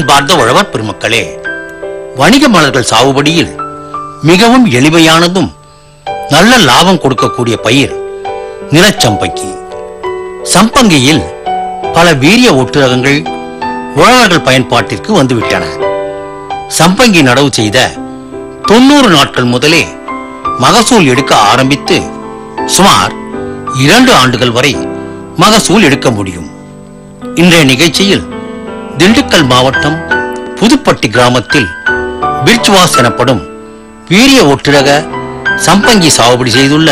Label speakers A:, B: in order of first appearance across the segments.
A: அன்பார்ந்த உழவர் பெருமக்களே வணிக மலர்கள் சாகுபடியில் மிகவும் எளிமையானதும் நல்ல லாபம் கொடுக்கக்கூடிய பயிர் நிலச்சம்பங்கி சம்பங்கியில் பல வீரிய ஒட்டுரகங்கள் உழவர்கள் பயன்பாட்டிற்கு வந்துவிட்டன. சம்பங்கி நடவு செய்த தொண்ணூறு நாட்கள் முதலே மகசூல் எடுக்க ஆரம்பித்து சுமார் இரண்டு ஆண்டுகள் வரை மகசூல் எடுக்க முடியும். இன்றைய நிகழ்ச்சியில் திண்டுக்கல் மாவட்டம் புதுப்பட்டி கிராமத்தில் பிர்ச்வாஸ் எனப்படும் வீரிய ஒட்டுரக சம்பங்கி சாகுபடி செய்துள்ள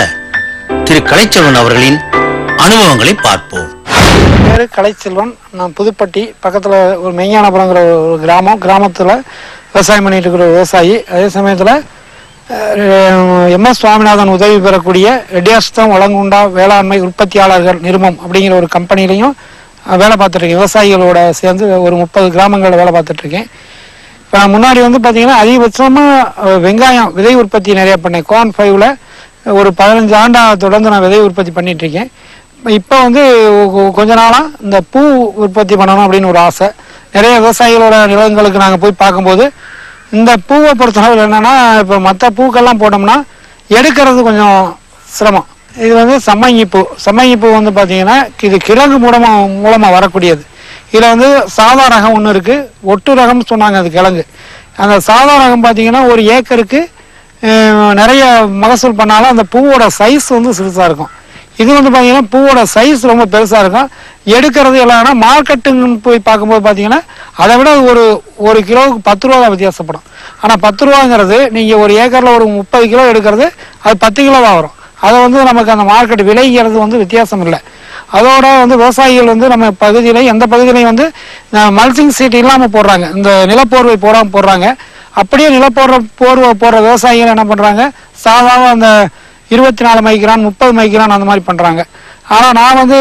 A: திரு கலைச்செல்வன் அவர்களின் அனுபவங்களை பார்ப்போம்.
B: என் பேர் கலைச்செல்வன். நான் புதுப்பட்டி பக்கத்தில் ஒரு மெய்ஞானபுரங்கிற ஒரு கிராமம். கிராமத்தில் விவசாயம் பண்ணிட்டு இருக்கிற விவசாயி. அதே சமயத்தில் எம் எஸ் சுவாமிநாதன் உதவி பெறக்கூடிய ரெட்டியாஸ்தம் வழங்குண்டா வேளாண்மை உற்பத்தியாளர்கள் நிறுவனம் அப்படிங்கிற ஒரு கம்பெனிலையும் வேலை பார்த்துட்ருக்கேன். விவசாயிகளோட சேர்ந்து ஒரு முப்பது கிராமங்களில் வேலை பார்த்துட்ருக்கேன். இப்போ முன்னாடி வந்து பார்த்தீங்கன்னா அதிகபட்சமாக வெங்காயம் விதை உற்பத்தி நிறைய பண்ணேன். கோன் ஃபைவ்ல ஒரு பதினஞ்சு ஆண்டாக தொடர்ந்து நான் விதை உற்பத்தி பண்ணிகிட்ருக்கேன் இப்போ வந்து கொஞ்ச நாளாக இந்த பூ உற்பத்தி பண்ணணும் அப்படின்னு ஒரு ஆசை. நிறைய விவசாயிகளோட நிலங்களுக்கு நாங்கள் போய் பார்க்கும்போது இந்த பூவை பொறுத்தளவு என்னென்னா இப்போ மற்ற பூக்கள்லாம் போட்டோம்னா எடுக்கிறது கொஞ்சம் சிரமம். இது வந்து சம்மங்கி பூ வந்து பார்த்தீங்கன்னா இது கிழங்கு மூலமாக மூலமாக வரக்கூடியது. இதில் வந்து சாதா ரகம் ஒன்று இருக்குது ஒட்டு ரகம்னு சொன்னாங்க அது கிழங்கு. அந்த சாதா ரகம் பார்த்தீங்கன்னா ஒரு ஏக்கருக்கு நிறைய மகசூல் பண்ணாலும் அந்த பூவோட சைஸ் வந்து சிறுசாக இருக்கும். இது வந்து பார்த்தீங்கன்னா பூவோட சைஸ் ரொம்ப பெருசாக இருக்கும். எடுக்கிறது எல்லாம்னா மார்க்கெட்டுன்னு போய் பார்க்கும்போது பார்த்தீங்கன்னா அதை விட ஒரு ஒரு கிலோவுக்கு பத்து ரூபா தான் வித்தியாசப்படும். ஆனால் பத்து ரூபாங்கிறது நீங்கள் ஒரு ஏக்கரில் ஒரு முப்பது கிலோ எடுக்கிறது அது பத்து கிலோ தான் வரும். அதை வந்து நமக்கு அந்த மார்க்கெட் விலைங்கிறது வந்து வித்தியாசம் இல்லை. அதோட வந்து விவசாயிகள் வந்து நம்ம பகுதியில் எந்த பகுதியிலையும் வந்து மல்சிங் சீட் இல்லாமல் போடுறாங்க. இந்த நிலப்போர்வை போடாமல் போடுறாங்க. அப்படியே நிலப்போடுற போர்வை போடுற விவசாயிகள் என்ன பண்ணுறாங்க சாதாரண அந்த இருபத்தி நாலு மைக்ரான் முப்பது மைக்ரான் அந்த மாதிரி பண்ணுறாங்க ஆனால் நான் வந்து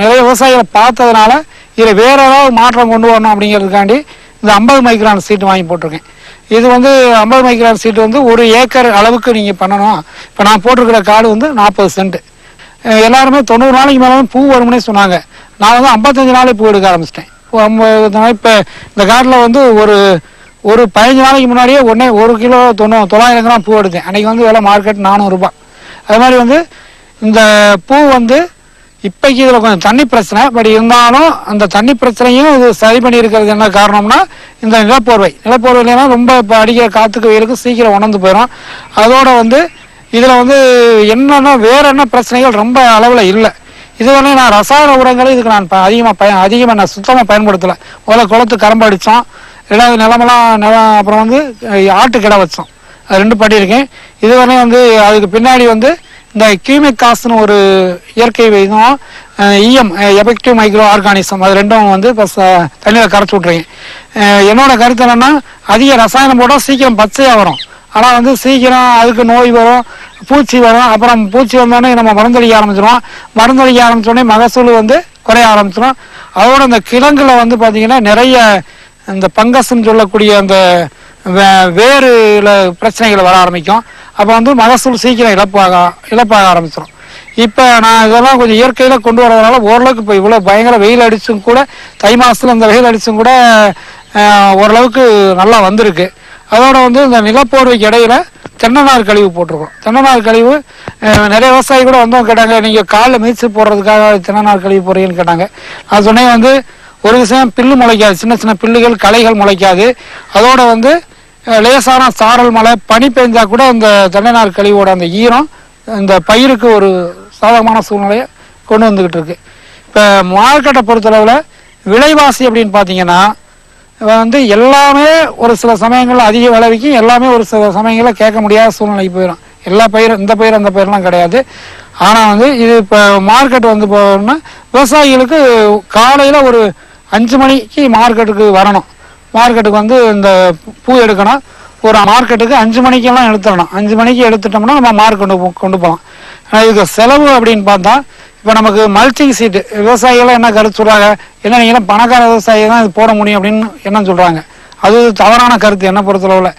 B: நிறைய விவசாயிகளை பார்த்ததுனால இதில் வேற ஏதாவது மாற்றம் கொண்டு வரணும் அப்படிங்கிறதுக்காண்டி இந்த ஐம்பது மைக்ரான் சீட்டு வாங்கி போட்டிருக்கேன். இது வந்து ஐம்பது மைக்ரான் சீட்டு வந்து ஒரு ஏக்கர் அளவுக்கு நீங்கள் பண்ணணும். இப்போ நான் போட்டிருக்கிற காடு வந்து நாற்பது சென்ட். எல்லாருமே தொண்ணூறு நாளைக்கு மேலே பூ வரும்னே சொன்னாங்க. நான் வந்து ஐம்பத்தஞ்சு நாளே பூ எடுக்க ஆரம்பிச்சிட்டேன். இப்போ இந்த காட்டில் வந்து ஒரு ஒரு பதினஞ்சு நாளைக்கு முன்னாடியே உடனே ஒரு கிலோ தொண்ணூ தொள்ளாயிரம் கிராம் பூ எடுத்தேன். அன்றைக்கி வந்து விலை மார்க்கெட் நானூறுரூபா அது மாதிரி வந்து இந்த பூ வந்து இப்போக்கி இதில் கொஞ்சம் தண்ணி பிரச்சனை பட் இருந்தாலும் அந்த தண்ணி பிரச்சனையும் இது சரி பண்ணியிருக்கிறது என்ன காரணம்னா இந்த நிலப்போர்வை. நிலப்போர்வையிலனா ரொம்ப இப்போ அடிக்கிற காற்றுக்கு வெயிலுக்கு சீக்கிரம் உணர்ந்து போயிடும் அதோட வந்து இதில் வந்து என்னென்ன வேற என்ன பிரச்சனைகள் ரொம்ப அளவில் இல்லை. இதுவரை நான் ரசாயன உரங்களை இதுக்கு நான் அதிகமாக பயன் அதிகமாக நான் சுத்தமாக பயன்படுத்தலை. முதல்ல குளத்து கரம்பு அடித்தோம் ரெண்டாவது நிலமெல்லாம் நிலம் அப்புறம் வந்து ஆட்டு கிட வச்சோம். அது ரெண்டு பண்ணியிருக்கேன் இதுவரையும் வந்து அதுக்கு பின்னாடி வந்து இந்த கியூமிகாஸ்னு ஒரு இயற்கை இதுவும் இஎம் எஃபெக்டிவ் மைக்ரோ ஆர்கானிசம் அது ரெண்டும் வந்து இப்போ தண்ணியில் கரைச்சி விட்றீங்க என்னோட கருத்து என்னென்னா அதிக ரசாயனம் போட்டால் சீக்கிரம் பச்சையாக வரும். ஆனால் வந்து சீக்கிரம் அதுக்கு நோய் வரும் பூச்சி வரும். அப்புறம் பூச்சி வந்தோடனே நம்ம மருந்தடிக்க ஆரம்பிச்சிடும் மருந்தடிக்க ஆரம்பித்தோடனே மகசூல் வந்து குறைய ஆரம்பிச்சிடும் அதோட இந்த கிழங்குல வந்து பார்த்தீங்கன்னா நிறைய இந்த பங்கஸ்ன்னு சொல்லக்கூடிய அந்த வே- பிரச்சனைகள் வர ஆரம்பிக்கும். அப்போ வந்து மகசூல் சீக்கிரம் இழப்பாக இழப்பாக ஆரம்பிச்சிடும் இப்போ நான் இதெல்லாம் கொஞ்சம் இயற்கையில் கொண்டு வரதுனால ஓரளவுக்கு இப்போ இவ்வளோ பயங்கர வெயில் அடிச்சும் கூட தை மாதத்துல இந்த வெயில் அடிச்சும் கூட ஓரளவுக்கு நல்லா வந்திருக்கு. அதோட வந்து இந்த நிலப்போர்வைக்கு இடையில தென்னநார் கழிவு போட்டிருக்கோம். தென்னநார் கழிவு நிறைய விவசாயி கூட வந்தவங்க கேட்டாங்க நீங்கள் காலில் மீச்சு போடுறதுக்காக தென்னநார் கழிவு போடுறீங்கன்னு கேட்டாங்க. நான் சொன்னேன் வந்து ஒரு விஷயம் பில்லு முளைக்காது சின்ன சின்ன பில்லுகள் களைகள் முளைக்காது. அதோட வந்து லேசான சாரல் மழை பனி பெஞ்சா கூட இந்த தென்னைநார் கழிவோட அந்த ஈரம் இந்த பயிருக்கு ஒரு சாதகமான சூழ்நிலையை கொண்டு வந்துக்கிட்டு இருக்கு. இப்போ மார்க்கெட்டை பொறுத்தளவில் விலைவாசி அப்படின்னு பார்த்தீங்கன்னா வந்து எல்லாமே ஒரு சில சமயங்களில் அதிக விளைவிக்கும் எல்லாமே ஒரு சில சமயங்களில் கேட்க முடியாத சூழ்நிலைக்கு போயிடும் எல்லா பயிரும் இந்த பயிர் அந்த பயிரெலாம் கிடையாது. ஆனால் வந்து இது இப்போ மார்க்கெட் வந்து போகணும்னா விவசாயிகளுக்கு காலையில் ஒரு அஞ்சு மணிக்கு மார்க்கெட்டுக்கு வரணும். மார்க்கெட்டுக்கு வந்து இந்த பூ எடுக்கணும். ஒரு மார்க்கெட்டுக்கு அஞ்சு மணிக்கெல்லாம் எடுத்துடணும். அஞ்சு மணிக்கு எடுத்துட்டோம்னா நம்ம மார்க் கொண்டு போகலாம். ஆனால் இதுக்கு செலவு அப்படின்னு பார்த்தா இப்போ நமக்கு மல்ச்சிங் சீட்டு விவசாயிகள்லாம் என்ன கருத்து சொல்கிறாங்க என்ன நீங்களாம் பணக்கார விவசாயி தான் இது போட முடியும் அப்படின்னு என்ன சொல்கிறாங்க அது தவறான கருத்து என்ன பொறுத்தளவில்.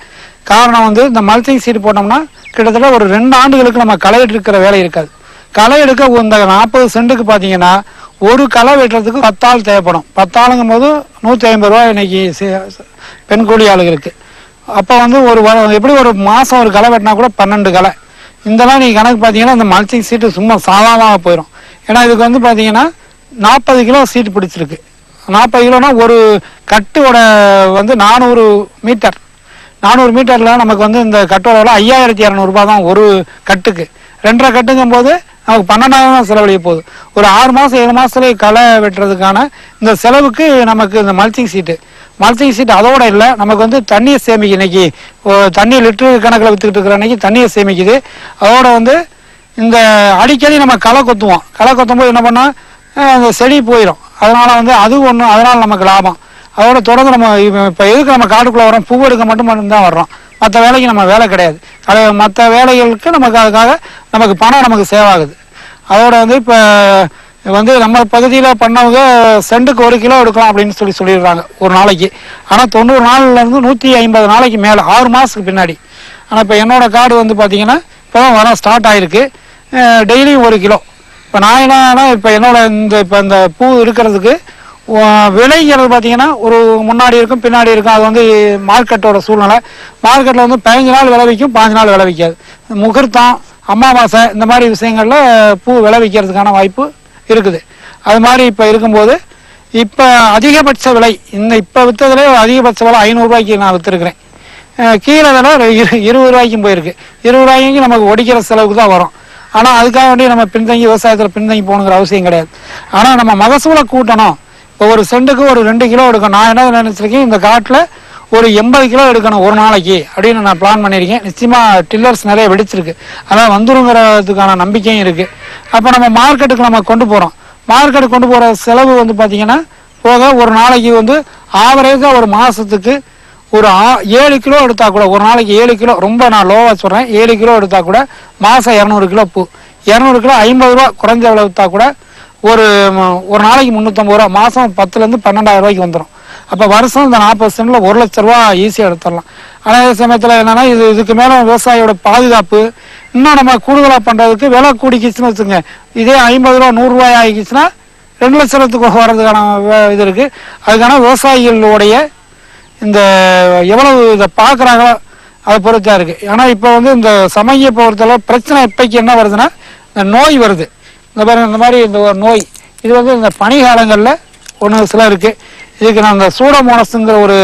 B: காரணம் வந்து இந்த மல்ச்சிங் சீட் போட்டோம்னா கிட்டத்தட்ட ஒரு ரெண்டு ஆண்டுகளுக்கு நம்ம களை எடுக்கிற வேலை இருக்காது. களை எடுக்க இந்த நாற்பது சென்ட்டுக்கு பார்த்தீங்கன்னா ஒரு களை வெட்டுறதுக்கு பத்தாள் தேவைப்படும். பத்தாளுங்கும் போது நூற்றி ஐம்பது ரூபா இன்னைக்கு பெண் கூலி ஆளுகளுக்கு. அப்போ வந்து ஒரு எப்படி ஒரு மாதம் ஒரு களை வெட்டினா கூட பன்னெண்டு களை. இதெல்லாம் நீங்கள் கணக்கு பார்த்தீங்கன்னா இந்த மல்ச்சிங் சீட்டு சும்மா சாதாரணமாக போயிடும் ஏன்னா இதுக்கு வந்து பார்த்தீங்கன்னா நாற்பது கிலோ சீட்டு பிடிச்சிருக்கு. நாற்பது கிலோனா ஒரு கட்டோட வந்து நானூறு மீட்டர். நானூறு மீட்டரில் நமக்கு வந்து இந்த கட்டோட விலை ஐயாயிரத்தி இரநூறுபா தான் ஒரு கட்டுக்கு. ரெண்டரை கட்டுங்கும் போது நமக்கு பன்னெண்டாயிரம் தான் செலவழிய போகுது. ஒரு ஆறு மாதம் ஏழு மாதத்துலேயே களை வெட்டுறதுக்கான இந்த செலவுக்கு நமக்கு இந்த மல்ச்சிங் சீட்டு மல்ச்சிங் சீட் அதோட இல்லை நமக்கு வந்து தண்ணியை சேமிக்கு இன்னைக்கு. தண்ணி லிட்டரு கணக்கில் வித்துக்கிட்டு இருக்கிற அன்னைக்கு தண்ணியை சேமிக்குது. அதோட வந்து இந்த அடிக்கடி நம்ம களை கொத்துவோம். களை கொத்தும் போது என்ன பண்ணால் அந்த செடி போயிடும் அதனால் வந்து அது ஒன்று அதனால் நமக்கு லாபம். அதோட தொடர்ந்து நம்ம இப்போ எதுக்கு நம்ம காட்டுக்குள்ளே வரோம் பூ எடுக்க மட்டும் மட்டும்தான் வர்றோம். மற்ற வேலைக்கு நம்ம வேலை கிடையாது. அது மற்ற வேலைகளுக்கு நமக்கு அதுக்காக நமக்கு பணம் நமக்கு சேவ் ஆகுது அதோட வந்து இப்போ வந்து நம்ம பகுதியில் பண்ணவங்க செண்டுக்கு ஒரு கிலோ எடுக்கலாம் அப்படின்னு சொல்லி சொல்லிடுறாங்க ஒரு நாளைக்கு. ஆனால் தொண்ணூறு நாள்லேருந்து நூற்றி ஐம்பது நாளைக்கு மேலே ஆறு மாதத்துக்கு பின்னாடி. ஆனால் இப்போ என்னோடய காடு வந்து பார்த்திங்கன்னா இப்போ தான் வர ஸ்டார்ட் ஆகிருக்கு டெய்லியும் ஒரு கிலோ. இப்போ நான் என்னன்னா இப்போ என்னோட இந்த இப்போ இந்த பூ இருக்கிறதுக்கு விலைங்கிறது பார்த்தீங்கன்னா ஒரு முன்னாடி இருக்கும் பின்னாடி இருக்கும் அது வந்து மார்க்கெட்டோட சூழ்நிலை. மார்க்கெட்டில் வந்து பதினஞ்சு நாள் விளைவிக்கும் பாஞ்சு நாள் விளைவிக்காது முகூர்த்தம் அமாவாசை இந்த மாதிரி விஷயங்களில் பூ விளைவிக்கிறதுக்கான வாய்ப்பு இருக்குது. அது மாதிரி இப்போ இருக்கும்போது இப்போ அதிகபட்ச விலை இந்த இப்போ விற்றதுலே அதிகபட்ச விலை ஐநூறுரூவாய்க்கு நான் விற்றுருக்குறேன் கீழே விலை இரு இருபது ரூபாய்க்கும் போயிருக்கு. இருபது ரூபாய்க்கு நமக்கு ஒடிக்கிற செலவுக்கு தான் வரும். ஆனால் அதுக்காக வேண்டி நம்ம பின்தங்கி விவசாயத்தில் பின்தங்கி போகணுங்கிற அவசியம் கிடையாது. ஆனால் நம்ம மகசூலை கூட்டணும். ஒரு செண்டுக்கு ஒரு ரெண்டு கிலோ எடுக்கணும். நான் என்ன நினச்சிருக்கேன் இந்த காட்டில் ஒரு எண்பது கிலோ எடுக்கணும் ஒரு நாளைக்கு அப்படின்னு நான் பிளான் பண்ணியிருக்கேன். நிச்சயமாக டில்லர்ஸ் நிறைய வெடிச்சிருக்கு. அதான் வந்துருங்கிறதுக்கான நம்பிக்கையும் இருக்குது அப்போ நம்ம மார்க்கெட்டுக்கு நம்ம கொண்டு போகிறோம் மார்க்கெட்டுக்கு கொண்டு போகிற செலவு வந்து பார்த்திங்கன்னா போக ஒரு நாளைக்கு வந்து ஆவரேஜாக ஒரு மாதத்துக்கு ஒரு ஆ- ஏழு கிலோ எடுத்தால் கூட ஒரு நாளைக்கு ஏழு கிலோ ரொம்ப நான் லோவாக சொல்கிறேன் ஏழு கிலோ எடுத்தால் கூட மாதம் இரநூறு கிலோ பூ. இரநூறு கிலோ ஐம்பது ரூபா குறைஞ்ச விலை விற்றா கூட ஒரு ஒரு நாளைக்கு முந்நூற்றம்பது ரூபா மாதம் பத்துலேருந்து பன்னெண்டாயிரம் ரூபாய்க்கு வந்துடும் அப்போ வருஷம் இந்த நாற்பது சென்டில் ஒரு லட்ச ரூபா ஈஸியாக எடுத்துடலாம். ஆனால் அதே சமயத்தில் என்னென்னா இது இதுக்கு மேலே விவசாயியோட பாதுகாப்பு இன்னும் நம்ம கூடுதலாக பண்ணுறதுக்கு விலை கூடிக்கிச்சுன்னு வச்சுங்க இதே ஐம்பது ரூபா நூறுரூவாய் ஆகிக்கிச்சுன்னா ரெண்டு லட்சத்துக்கு வர்றதுக்கான இது இருக்குது அதுக்கான விவசாயிகளுடைய இந்த எவ்வளவு இதை பார்க்குறாங்களோ அதை பொறுத்தா இருக்குது ஏன்னா இப்போ வந்து இந்த சமய பொறுத்தளவு பிரச்சனை இப்போக்கு என்ன வருதுன்னா இந்த நோய் வருது. இந்த பாருங்க இந்த மாதிரி இந்த ஒரு நோய். இது வந்து இந்த பனிகாலங்களில் ஒன்று சில இருக்குது இதுக்கு நான் இந்த சூடமோனஸுங்கிற ஒரு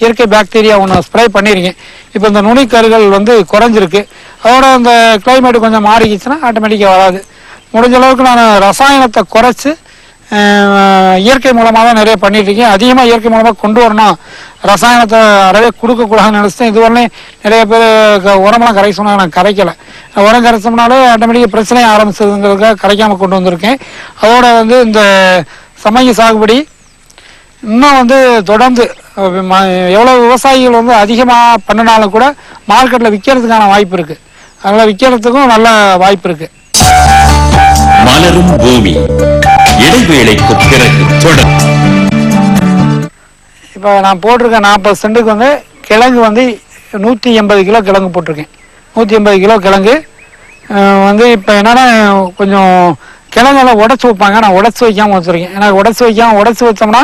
B: இயற்கை பாக்டீரியா ஒன்று ஸ்ப்ரே பண்ணியிருக்கேன் இப்போ இந்த நுனிக்கருகள் வந்து குறைஞ்சிருக்கு. அதோட இந்த கிளைமேட் கொஞ்சம் மாறிக்கிச்சுன்னா ஆட்டோமேட்டிக்காக வராது. முடிஞ்ச அளவுக்கு நான் ரசாயனத்தை குறைச்சி இயற்கை மூலமாக தான் நிறைய பண்ணிட்டுருக்கேன் அதிகமாக இயற்கை மூலமாக கொண்டு வரணும் ரசாயனத்தை அறவே கொடுக்கக்கூடாதுன்னு நினச்சிட்டேன் இதுவரையும் நிறைய பேர் உரமெல்லாம் கரைக்க சொன்னாங்க. நான் கரைக்கலை. உரம் கரைச்சோம்னாலே ஆட்டோமேட்டிக்காக பிரச்சனையை ஆரம்பிச்சதுங்கிறதுக்காக கரைக்காமல் கொண்டு வந்திருக்கேன். அதோட வந்து இந்த சமய சாகுபடி இன்னும் வந்து தொடர்ந்து எவ்வளவு விவசாயிகள் வந்து அதிகமாக பண்ணினாலும் கூட மார்க்கெட்டில் விற்கிறதுக்கான வாய்ப்பு இருக்குது அதனால் விற்கிறதுக்கும் நல்ல வாய்ப்பு இருக்குது
C: மலரும் பூமி இடைவேளைக்கு பிறகு தொடர்.
B: இப்போ நான் போட்டிருக்க நாற்பது சென்ட்டுக்கு வந்து கிழங்கு வந்து நூற்றி எண்பது கிலோ கிழங்கு போட்டிருக்கேன். நூற்றி ஐம்பது கிலோ கிழங்கு. வந்து இப்போ என்னென்னா கொஞ்சம் கிழங்கெல்லாம் உடச்சி வைப்பாங்க. நான் உடச்சி வைக்காமல் வச்சுருக்கேன். ஏன்னா உடச்சி வைக்காமல் உடச்சி வச்சோம்னா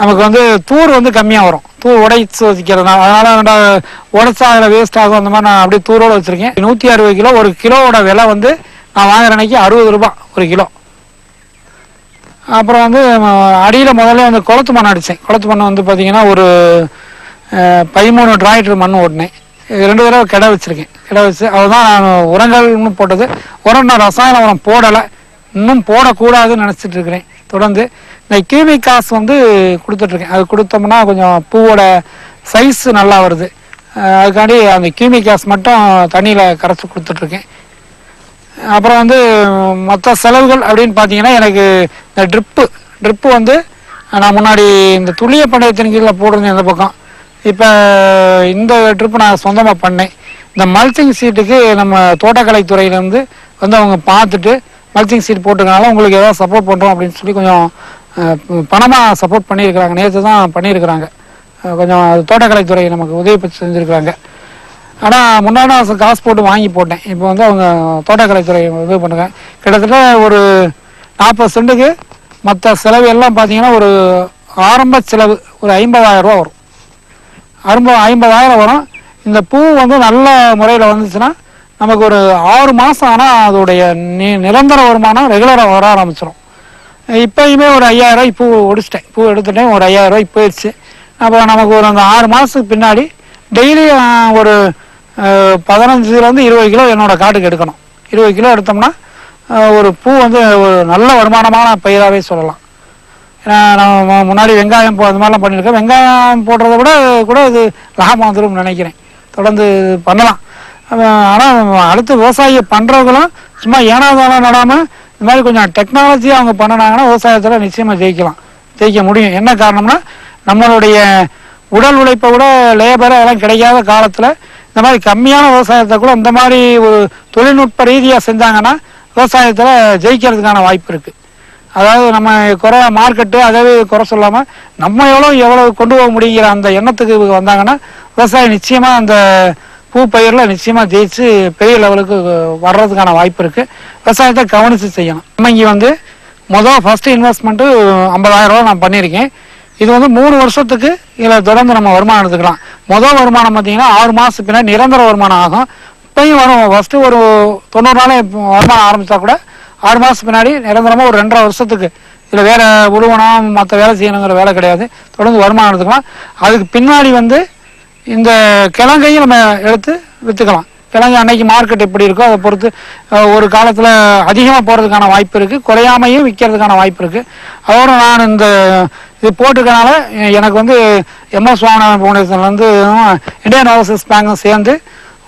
B: நமக்கு வந்து தூர் வந்து கம்மியாக வரும். தூர் உடைச்சி வைக்கிறதுனால அதனால் உடச்சா அதில் வேஸ்ட் ஆகும். அந்த மாதிரி நான் அப்படியே தூரோடு வச்சுருக்கேன். நூற்றி அறுபது கிலோ ஒரு கிலோவோட விலை வந்து நான் வாங்குற அன்னைக்கு அறுபது ரூபாய் ஒரு கிலோ. அப்புறம் வந்து அடியில் முதல்ல வந்து குளத்து மண் அடித்தேன் குளத்து மண் வந்து பார்த்திங்கன்னா ஒரு பதிமூணு டிராய்டர் மண் ஓட்டினேன். ரெண்டு தடவை கிடை வச்சுருக்கேன். கிடை வச்சு அதுதான் நான் உரங்கள்னு போட்டது. உரம் நான் ரசாயன உரம் போடலை. இன்னும் போடக்கூடாதுன்னு நினச்சிட்டு இருக்கிறேன். தொடர்ந்து இந்த கியூமி காசு வந்து கொடுத்துட்ருக்கேன் அது கொடுத்தோம்னா கொஞ்சம் பூவோட சைஸ் நல்லா வருது. அதுக்காண்டி அந்த கியூமி காசு மட்டும் தண்ணியில் கரைச்சி கொடுத்துட்ருக்கேன் அப்புறம் வந்து மற்ற செலவுகள் அப்படின்னு பார்த்தீங்கன்னா எனக்கு இந்த ட்ரிப்பு ட்ரிப்பு வந்து நான் முன்னாடி இந்த துளிய பண்டையத்தின் கீழே போட்டிருந்தேன் இந்த பக்கம். இப்போ இந்த ட்ரிப்பு நான் சொந்தமாக பண்ணேன். இந்த மல்ச்சிங் சீட்டுக்கு நம்ம தோட்டக்கலைத்துறையிலேருந்து வந்து அவங்க பார்த்துட்டு மல்ச்சிங் சீட் போட்டுக்கனால உங்களுக்கு ஏதாவது சப்போர்ட் பண்ணுறோம் அப்படின்னு சொல்லி கொஞ்சம் பணமாக சப்போர்ட் பண்ணியிருக்கிறாங்க. நேற்று தான் பண்ணியிருக்கிறாங்க. கொஞ்சம் தோட்டக்கலைத்துறை நமக்கு உதவி செஞ்சுருக்கிறாங்க. ஆனால் முன்னாடி நான் காசு போட்டு வாங்கி போட்டேன். இப்போ வந்து அவங்க தோட்டக்கலைத்துறை உதவி பண்ணுங்க. கிட்டத்தட்ட ஒரு நாற்பது சென்ட்டுக்கு மற்ற செலவு எல்லாம் பார்த்தீங்கன்னா ஒரு ஆரம்ப செலவு ஒரு ஐம்பதாயிரம் ரூபா வரும். அறுபது ஐம்பதாயிரம் வரும். இந்த பூ வந்து நல்ல முறையில் வந்துச்சுன்னா நமக்கு ஒரு ஆறு மாதம் ஆனால் அதோடைய நி நிரந்தர வருமானம் ரெகுலராக வர ஆரம்பிச்சிடும் இப்போயுமே ஒரு ஐயாயிரம் பூ ஒடிச்சிட்டேன். பூ எடுத்துட்டேன் ஒரு ஐயாயிரம் ரூபாய் போயிடுச்சு. அப்போ நமக்கு ஒரு அந்த ஆறு மாதத்துக்கு பின்னாடி டெய்லி ஒரு பதினஞ்சுலேருந்து இருபது கிலோ என்னோட காட்டுக்கு எடுக்கணும். இருபது கிலோ எடுத்தோம்னா ஒரு பூ வந்து ஒரு நல்ல வருமானமான பயிராகவே சொல்லலாம். ஏன்னா நம்ம முன்னாடி வெங்காயம் போ அது மாதிரிலாம் பண்ணியிருக்கேன் வெங்காயம் போடுறத விட கூட இது லாபம் வந்துடும் நினைக்கிறேன். தொடர்ந்து பண்ணலாம். ஆனால் அடுத்து விவசாயி பண்ணுறவங்களும் சும்மா ஏனாதானம் நடாமல் இந்த மாதிரி கொஞ்சம் டெக்னாலஜி அவங்க பண்ணினாங்கன்னா விவசாயத்தில் நிச்சயமாக ஜெயிக்கலாம். ஜெயிக்க முடியும். என்ன காரணம்னா நம்மளுடைய உடல் உழைப்பை விட லேபர் அதெல்லாம் கிடைக்காத காலத்தில் இந்த மாதிரி கம்மியான விவசாயத்தை கூட இந்த மாதிரி ஒரு தொழில்நுட்ப ரீதியாக செஞ்சாங்கன்னா விவசாயத்தில் ஜெயிக்கிறதுக்கான வாய்ப்பு இருக்குது அதாவது நம்ம குறை மார்க்கெட்டு அதாவது குறை சொல்லாமல் நம்ம எவ்வளோ எவ்வளோ கொண்டு போக முடியுங்கிற அந்த எண்ணத்துக்கு வந்தாங்கன்னா விவசாயம் நிச்சயமாக அந்த பூ பயிரில் நிச்சயமாக ஜெயிச்சு பெரிய லெவலுக்கு வர்றதுக்கான வாய்ப்பு இருக்குது விவசாயத்தை கவனித்து செய்யணும். நம்ம இங்கே வந்து மொதல் ஃபஸ்ட்டு இன்வெஸ்ட்மெண்ட்டு ஐம்பதாயிரம் ரூபா நான் பண்ணியிருக்கேன். இது வந்து மூணு வருஷத்துக்கு இதில் தொடர்ந்து நம்ம வருமானம் எடுத்துக்கலாம். மொதல் வருமானம் பார்த்தீங்கன்னா ஆறு மாதத்துக்கு பின்னாடி நிரந்தர வருமானம் ஆகும். இப்பயும் வரும். ஃபஸ்ட்டு ஒரு தொண்ணூறு நாளே வருமானம் ஆரம்பித்தா கூட ஆறு மாதத்துக்கு பின்னாடி நிரந்தரமாக ஒரு ரெண்டரை வருஷத்துக்கு. இதில் வேறு உழுவணும் மற்ற வேலை செய்யணுங்கிற வேலை கிடையாது. தொடர்ந்து வருமானம் எடுத்துக்கலாம். அதுக்கு பின்னாடி வந்து இந்த கிழங்கையும் நம்ம எடுத்து விற்றுக்கலாம் கிழங்கு அன்னைக்கு மார்க்கெட் எப்படி இருக்கோ அதை பொறுத்து ஒரு காலத்தில் அதிகமாக போகிறதுக்கான வாய்ப்பு இருக்குது குறையாமையும் விற்கிறதுக்கான வாய்ப்பு இருக்குது அதோட நான் இந்த இது போட்டிருக்கனால எனக்கு வந்து எம்எஸ் சுவாமிநாதன் ஃபவுண்டேஷன்லேருந்து இந்தியன் ஓவர்சீஸ் பேங்கும் சேர்ந்து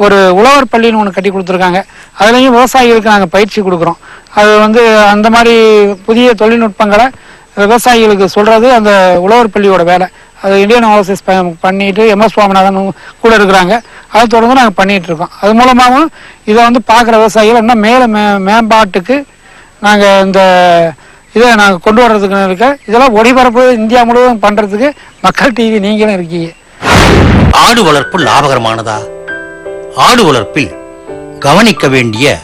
B: ஒரு உழவர் பள்ளின்னு ஒன்று கட்டி கொடுத்துருக்காங்க. அதுலேயும் விவசாயிகளுக்கு நாங்கள் பயிற்சி கொடுக்குறோம். அது வந்து அந்த மாதிரி புதிய தொழில்நுட்பங்களை விவசாயிகளுக்கு சொல்கிறது அந்த உழவர் பள்ளியோட வேலை. அது இந்தியன் ஓவர்சீஸ் பண்ணிட்டு எம்எஸ் சுவாமிநாதன் கூட இருக்கிறாங்க. அதை தொடர்ந்து நாங்கள் பண்ணிகிட்டு இருக்கோம். அது மூலமாகவும் இதை வந்து பார்க்குற விவசாயிகள் இன்னும் மேலே மே மேம்பாட்டுக்கு நாங்கள் இந்த இதை நாங்கள் கொண்டு வர்றதுக்கு இருக்க இதெல்லாம் ஒளிபரப்பு இந்தியா முழுவதும் பண்ணுறதுக்கு மக்கள் டிவி நீங்களும் இருக்கீங்க.
A: ஆடு வளர்ப்பு லாபகரமானதா? ஆடு வளர்ப்பில் கவனிக்க வேண்டிய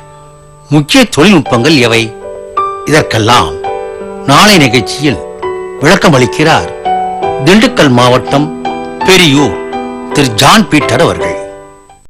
A: முக்கிய தொழில்நுட்பங்கள் எவை? இதற்கெல்லாம் நாளை நிகழ்ச்சியில் விளக்கம் அளிக்கிறார் திண்டுக்கல் மாவட்டம் பெரியூர் திரு ஜான் பீட்டர் அவர்கள்.